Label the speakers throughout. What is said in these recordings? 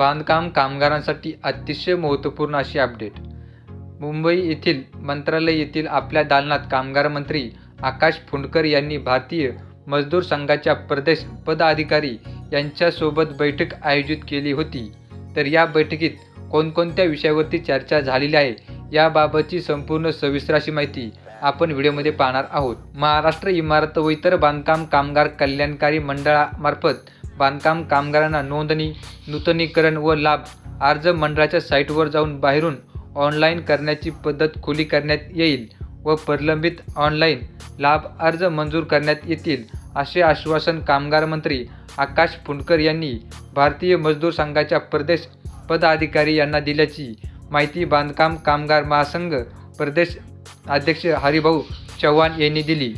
Speaker 1: बांधकाम कामगारांसाठी अतिशय महत्त्वपूर्ण अशी अपडेट. मुंबई येथील मंत्रालय येथील आपल्या दालनात कामगार मंत्री आकाश फुंडकर यांनी भारतीय मजदूर संघाच्या प्रदेश पदाधिकारी यांच्यासोबत बैठक आयोजित केली होती. तर या बैठकीत कोणकोणत्या विषयावरती चर्चा झालेली आहे याबाबतची संपूर्ण सविस्तर अशी माहिती आपण व्हिडिओमध्ये पाहणार आहोत. महाराष्ट्र इमारत व इतर बांधकाम कामगार कल्याणकारी मंडळामार्फत बांधकाम कामगारांना नोंदणी नूतनीकरण व लाभ अर्ज मंडळाच्या साईटवर जाऊन बाहेरून ऑनलाईन करण्याची पद्धत खुली करण्यात येईल व प्रलंबित ऑनलाईन लाभ अर्ज मंजूर करण्यात येतील असे आश्वासन कामगार मंत्री आकाश फुंडकर यांनी भारतीय मजदूर संघाच्या प्रदेश पदाधिकारी यांना दिल्याची माहिती बांधकाम कामगार महासंघ प्रदेश अध्यक्ष हरिभाऊ चव्हाण यांनी दिली.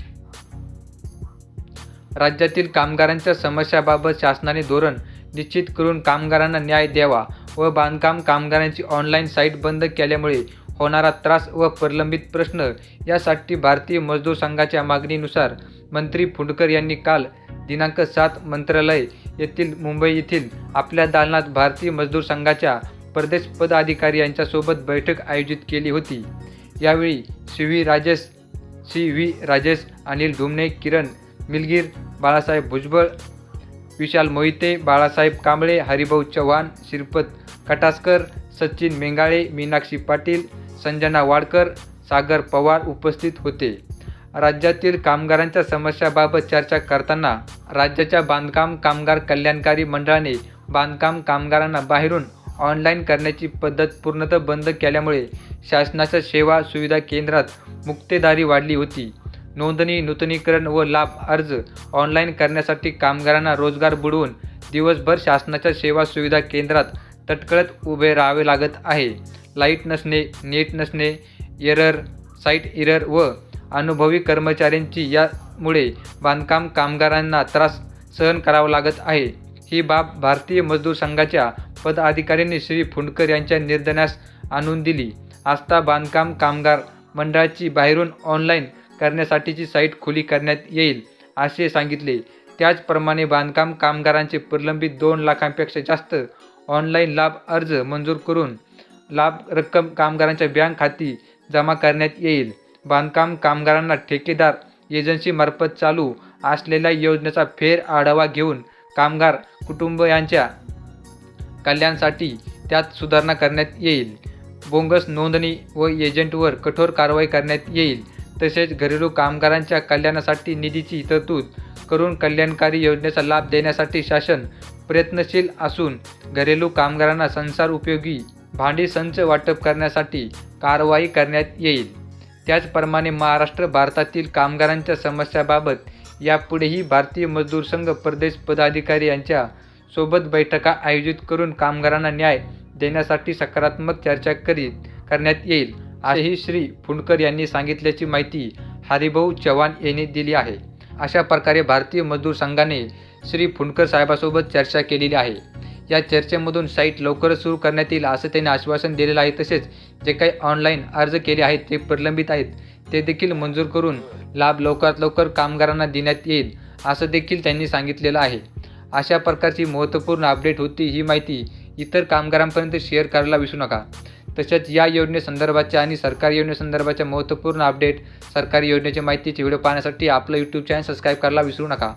Speaker 1: राज्यातील कामगारांच्या समस्याबाबत शासनाने धोरण निश्चित करून कामगारांना न्याय द्यावा व बांधकाम कामगारांची ऑनलाईन साईट बंद केल्यामुळे होणारा त्रास व प्रलंबित प्रश्न यासाठी भारतीय मजदूर संघाच्या मागणीनुसार मंत्री फुंडकर यांनी काल दिनांक सात मंत्रालय येथील मुंबई येथील आपल्या दालनात भारतीय मजदूर संघाच्या प्रदेश पदाधिकारी यांच्यासोबत बैठक आयोजित केली होती. यावेळी C V Rajesh C V Rajesh Anil Dhumne Kiran Milgir Balasaheb Bhujbal Vishal Mohite Balasaheb Kamble Haribhau Chavan Shripat Kataskar Sachin Mengale Meenakshi Patil Sanjana Wadkar Sagar Pawar उपस्थित होते. राज्यातील कामगारांच्या समस्याबाबत चर्चा करताना राज्याच्या बांधकाम कामगार कल्याणकारी मंडळाने बांधकाम कामगारांना बाहेरून ऑनलाईन करण्याची पद्धत पूर्णतः बंद केल्यामुळे शासनाच्या सेवा सुविधा केंद्रात मुक्तेदारी वाढली होती. नोंदणी नूतनीकरण व लाभ अर्ज ऑनलाईन करण्यासाठी कामगारांना रोजगार बुडवून दिवसभर शासनाच्या सेवा सुविधा केंद्रात तटकळत उभे राहावे लागत आहे. लाइट नसणे नेट नसणे एरर साईट एरर व अनुभवी कर्मचाऱ्यांची यामुळे बांधकाम कामगारांना त्रास सहन करावा लागत आहे. ही बाब भारतीय मजदूर संघाच्या पदाधिकाऱ्यांनी श्री फुंडकर यांच्या निर्धनास आणून दिली. आस्था बांधकाम कामगार मंडळाची बाहेरून ऑनलाईन करण्यासाठीची साईट खुली करण्यात येईल असे सांगितले. त्याचप्रमाणे बांधकाम कामगारांचे प्रलंबित दोन लाखांपेक्षा जास्त ऑनलाईन लाभ अर्ज मंजूर करून लाभ रक्कम कामगारांच्या बँक खाती जमा करण्यात येईल. बांधकाम कामगारांना ठेकेदार एजन्सीमार्फत चालू असलेल्या योजनेचा फेर आढावा घेऊन कामगार कुटुंबयांच्या कल्याणासाठी त्यात सुधारणा करण्यात येईल. बोंगस नोंदणी व एजंटवर कठोर कारवाई करण्यात येईल. तसेच घरेलू कामगारांच्या कल्याणासाठी निधीची तरतूद करून कल्याणकारी योजनेचा लाभ देण्यासाठी शासन प्रयत्नशील असून घरेलू कामगारांना संसार उपयोगी भांडी संच वाटप करण्यासाठी कारवाई करण्यात येईल. त्याचप्रमाणे महाराष्ट्र भारतातील कामगारांच्या समस्याबाबत यापुढेही भारतीय मजदूर संघ प्रदेश पदाधिकारी यांच्या सोबत बैठका आयोजित करून कामगारांना न्याय देण्यासाठी सकारात्मक चर्चा करीत करण्यात येईल. असेही श्री फुंडकर यांनी सांगितल्याची माहिती हरिभाऊ चव्हाण यांनी दिली आहे. अशा प्रकारे भारतीय मजदूर संघाने श्री फुंडकर साहेबासोबत चर्चा केलेली आहे. या चर्चेमधून साईट लवकरच सुरू करण्यात येईल असं त्यांनी आश्वासन दिलेलं आहे. तसेच जे काही ऑनलाईन अर्ज केले आहेत ते प्रलंबित आहेत. ते देखील मंजूर करून लाभ लवकरात लवकर कामगारांना देण्यात येईल असं देखील त्यांनी सांगितलेलं आहे. अशा प्रकारची महत्त्वपूर्ण अपडेट होती ही माहिती इतर कामगारांपर्यंत शेअर करायला विसरू नका. तसेच या योजनेसंदर्भाच्या आणि सरकारी योजनेसंदर्भाच्या महत्त्वपूर्ण अपडेट सरकारी योजनेच्या माहितीची व्हिडिओ पाहण्यासाठी आपलं यूट्यूब चॅनल सबस्क्राईब करायला विसरू नका.